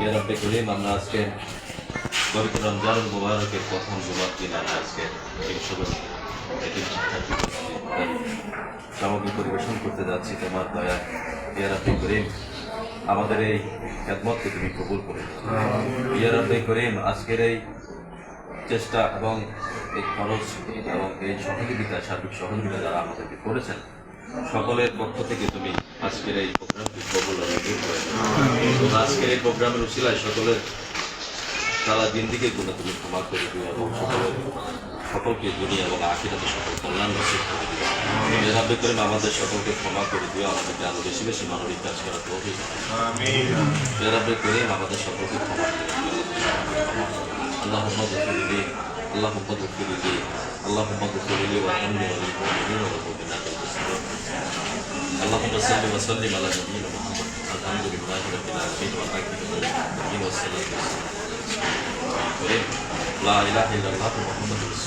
ইয়া রব্বে করিম, আমরা আজকে পবিত্র রমজান মুবারকের প্রথম জুমার দিন আমরা আজকে এই শুরু সামগ্রী পরিবেশন করতে যাচ্ছি। তোমার দয়া, ইয়া করিম, আমাদের এই খেদমতকে তুমি কবুল করে। ইয়া করিম, আজকের এই চেষ্টা এবং এই খরচ এবং এই সহযোগিতা, সার্বিক সহযোগিতা যারা আমাদেরকে করেছেন, সকলের পক্ষ থেকে তুমি আজকের এই প্রোগ্রামটি কবল করে আজকের এই প্রোগ্রামের উশিলায় সকলের সারা জিন্দিকে গুলো তুমি ক্ষমা করে দিও এবং সকলের সকলকে দুনিয়া এবং আখিরাতে সকল কল্যাণ নসিব করে দিও এর রাব্বি করিম আমাদের সকলকে ক্ষমা করে দিও আমাদেরকে আরো বেশি বেশি মানবিক কাজ করার তৌফিক এর রাব্বি করিম আমাদের সকলকে ক্ষমা করে দিও اللهم اغفر لي اللهم اغفر لي اللهم اغفر لي وارحمني وللمؤمنين والمؤمنات المسلمين اللهم صل وسلم على نبينا محمد la ilahe illallah Muhammadur